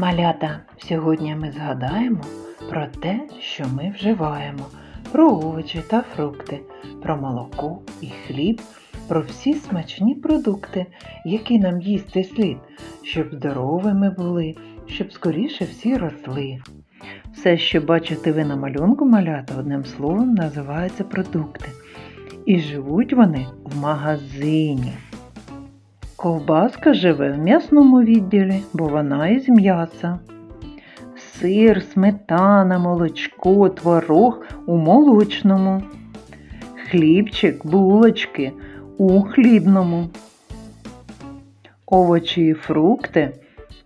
Малята, сьогодні ми згадаємо про те, що ми вживаємо, про овочі та фрукти, про молоко і хліб, про всі смачні продукти, які нам їсти слід, щоб здоровими були, щоб скоріше всі росли. Все, що бачите ви на малюнку малята, одним словом називаються продукти. І живуть вони в магазині. Ковбаска живе в м'ясному відділі, бо вона із м'яса. Сир, сметана, молочко, творог у молочному. Хлібчик, булочки у хлібному. Овочі і фрукти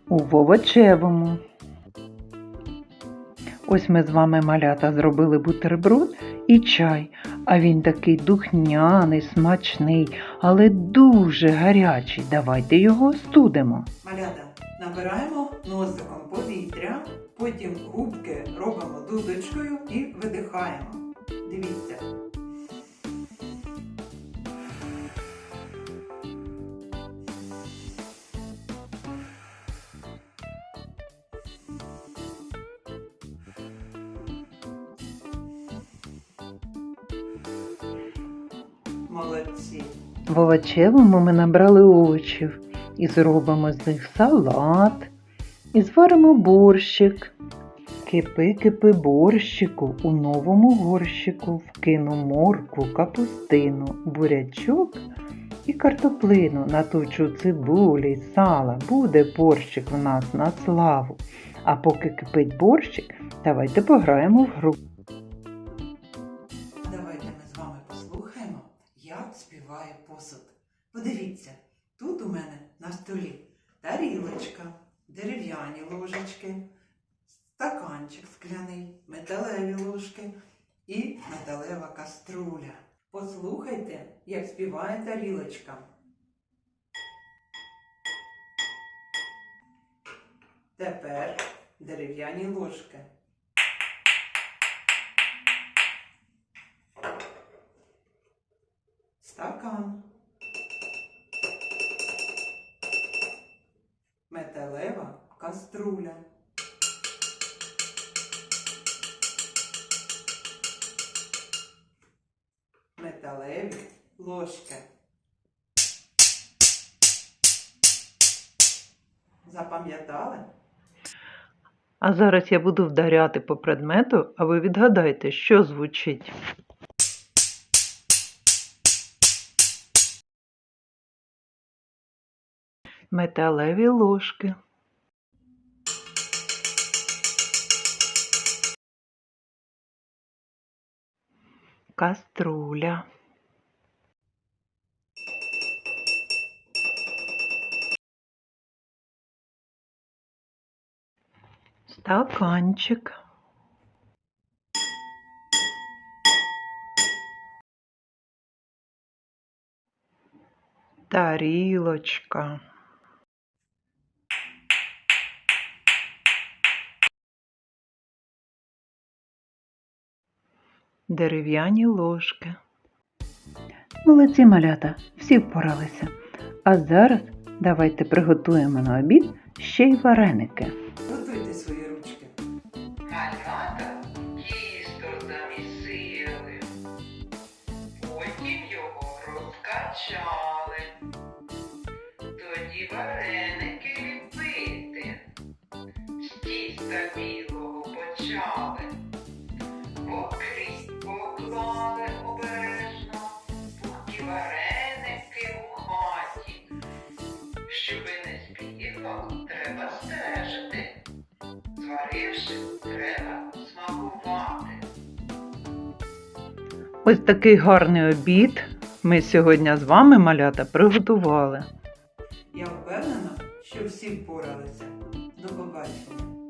у овочевому. Ось ми з вами малята зробили бутерброд і чай, а він такий духняний, смачний, але дуже гарячий. Давайте його остудимо. Малята, набираємо носиком повітря, потім губки робимо дудочкою і видихаємо. Дивіться. Молодці. В овочевому ми набрали овочів і зробимо з них салат, і зваримо борщик. Кипи, кипи борщику у новому горщику вкину моркву, капустину, бурячок і картоплину, наточу цибулі сала. Буде борщик в нас на славу. А поки кипить борщик, давайте пограємо в гру. У мене на столі тарілочка, дерев'яні ложечки, стаканчик скляний, металеві ложки і металева каструля. Послухайте, як співає тарілочка. Тепер дерев'яні ложки. стакан, каструля. Металеві ложки. Запам'ятали? А зараз я буду вдаряти по предмету, а ви відгадайте, що звучить. Металеві ложки. Каструля. Стаканчик. Тарілочка. Дерев'яні ложки. Молодці малята, всі впоралися. А зараз давайте приготуємо на обід ще й вареники. Готуйте свої ручки. Малята тісто замісили, потім його розкачали, тоді вареники ліпити, з тіста білого Ось такий гарний обід ми сьогодні з вами, малята, приготували. Я впевнена, що всі впоралися. До побачення.